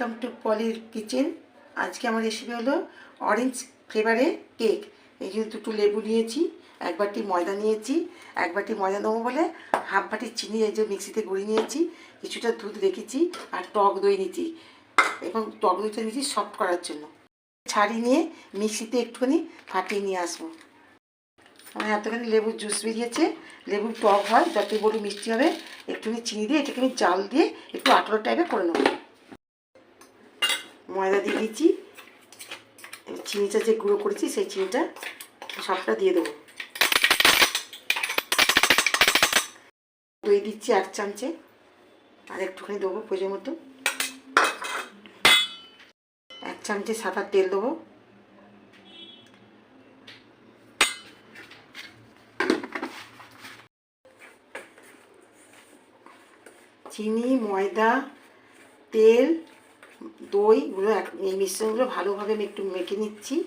Welcome to পলির kitchen আজকে আমার রেসিপি হলো অরেঞ্জ ফ্লেভারে কেক এই জন্য দুটো লেবু নিয়েছি, এক বাটি ময়দা নিয়েছি, এক বাটি ময়দা নেব বলে হাফ বাটি চিনি এই যে মিক্সিতে গুঁড়ি নিয়েছি, কিছুটা দুধ রেখেছি আর টক দই নিয়েছি এবং টক দইটা নিয়েছি সফট করার জন্য। ছাড়িয়ে নিয়ে মিক্সিতে একটুখানি ফাটিয়ে নিয়ে আসব। আমার এতখানি লেবুর জুস বেরিয়েছে, লেবুর টক হয় যতই বড়ি মিষ্টি হবে, একটুখানি চিনি দিয়ে এটাকে আমি জাল দিয়ে একটু আঠেরো টাইপের করে নেব। ময়দা দিয়ে দিচ্ছি। চিনিটা যে গুঁড়ো করেছি, সেই চিনিটা সবটা দিয়ে দেবো। দই দিচ্ছি এক চামচে, আর একটুখানি দেবো প্রয়োজন মতো। এক চামচে সাদা তেল দেবো। চিনি, ময়দা, তেল দইগুলো এক- এই মিশ্রণগুলো ভালোভাবে আমি একটু মেখে নিচ্ছি।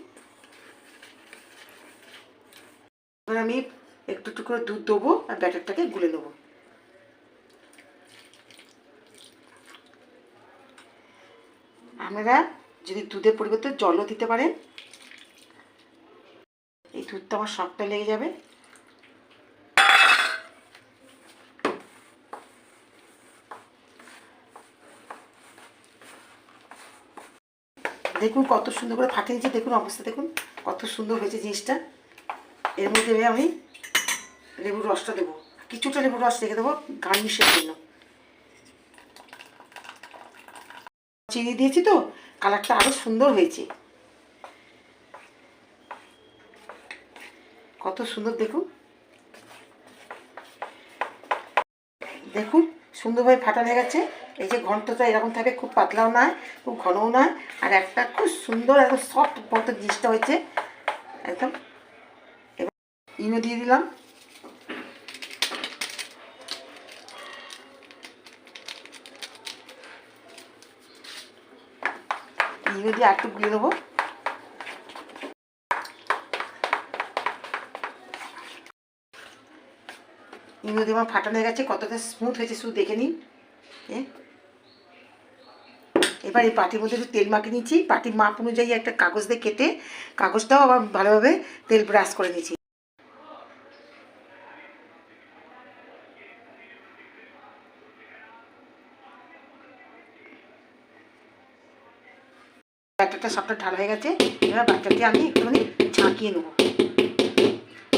এবার আমি একটু একটু করে দুধ দেবো আর ব্যাটারটাকে গুলে নেব। আপনারা যদি দুধের পরিবর্তে জলও দিতে পারেন, এই দুধটা আমার সবটা লেগে যাবে। দেখুন কত সুন্দর করে ফাটে নিচ্ছে দেখুন অবস্থা, দেখুন কত সুন্দর হয়েছে জিনিসটা। এর মধ্যে আমি লেবুর রসটা দেবো। কিছুটা লেবুর রস রেখে দেবো গার্নিশের জন্য। চিনি দিয়েছি তো, কালারটা আরও সুন্দর হয়েছে। কত সুন্দর, দেখুন। দেখুন সুন্দরভাবে ফাটানো হয়ে গেছে। এই যে ঘন্টটা এরকম থাকে, খুব পাতলাও নয়, খুব ঘনও নয়। আর একটা খুব সুন্দর একদম সফট মতো জিনিসটা হয়েছে। একদম। এবার ইনো দিয়ে দিলাম। ইনো দিয়ে একটু গুলে নেব। ইনো দিয়ে আমার ফাটানো হয়ে গেছে, কতটা স্মুথ হয়েছে শুধু দেখে নিন। এবার এই পাটির মধ্যে একটু তেল মাখিয়ে নিচ্ছি। পাটির মাপ অনুযায়ী একটা কাগজ দিয়ে কেটে, কাগজটাও আবার ভালোভাবে তেল ব্রাশ করে নিচ্ছি। ব্যাটারটা সবটা ঢালা হয়ে গেছে। এবার ব্যাটারটি আমি একটুখানি ঝাঁকিয়ে নেব।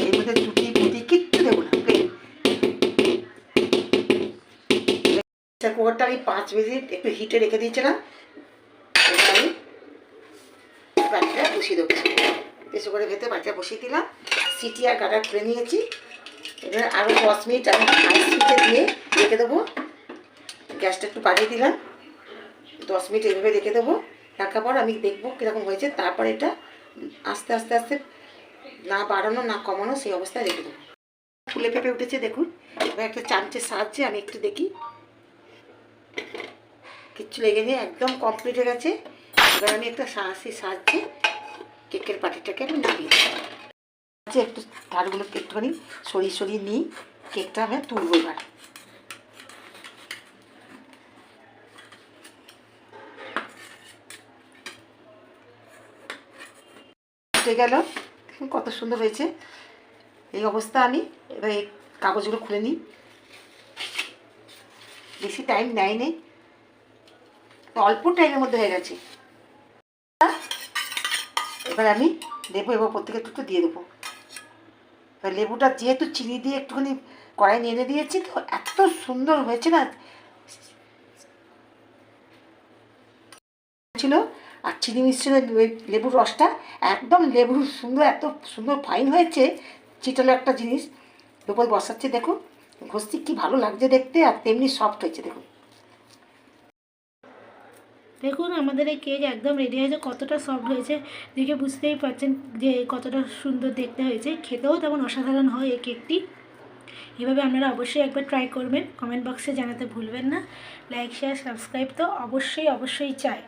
এর মধ্যে টুটি ফুটি কিচ্ছু দেবো না প্লেন প্রেসার কুকারটা আমি পাঁচ মিনিট একটু হিটে রেখে দিয়েছিলাম। আমি বাটিটা বসিয়ে দেবো। প্রেসার কুকারের ভেতরে বাটিটা বসিয়ে দিলাম। সিটি আর গাটা খুলে নিয়েছি। এবার আরও দশ মিনিট আমি হাই দিয়ে রেখে দেবো। গ্যাসটা একটু বাড়িয়ে দিলাম। দশ মিনিট এভাবে রেখে দেবো। রাখার পর আমি দেখব কীরকম হয়েছে। তারপর এটা আস্তে আস্তে আস্তে না বাড়ানো, না কমানো সেই অবস্থায় রেখে দেবো। ফুলে পেঁপে উঠেছে, দেখুন। এবার একটা চামচের সাহায্যে আমি একটু দেখি। কিচ্ছু লেগে নেই, একদম কমপ্লিট হয়ে গেছে। এবার আমি একটা সাহসী সাহায্যে কেকের পাটিটাকে আমি নামিয়ে দিই আচ্ছা একটু ধারগুলোকে একটুখানি সরিয়ে সরিয়ে নিই, কেকটা আমি তুলবো এবার। গেল কত সুন্দর হয়েছে। এই অবস্থা আমি, এবার এই কাগজগুলো খুলে নিই। বেশি টাইম নেয়নি। তো অল্প টাইমের মধ্যে হয়ে গেছে। এবার আমি লেবু এবার প্রত্যেকে একটু দিয়ে দেবো। লেবুটা যেহেতু চিনি দিয়ে একটুখানি কড়াই নিয়ে দিয়েছি, তো এত সুন্দর হয়েছে না? ছিল। আর চিনি মিশ্রণের লেবুর রসটা একদম লেবুর সুন্দর, এত সুন্দর ফাইন হয়েছে। চিটালো একটা জিনিস দুপুর বসাচ্ছে দেখুন। ঘষছি কি ভালো লাগছে দেখতে, আর তেমনি সফট হয়েছে দেখুন। দেখুন, আমাদের এই কেক একদম রেডি হয়েছে, কতটা সফট হয়েছে, দেখে বুঝতেই পারছেন যে কতটা সুন্দর দেখতে হয়েছে। খেতেও তেমন অসাধারণ হয় এই কেকটি এভাবে আপনারা অবশ্যই একবার ট্রাই করবেন কমেন্ট বক্সে জানাতে ভুলবেন না। লাইক শেয়ার সাবস্ক্রাইব তো অবশ্যই অবশ্যই চাই।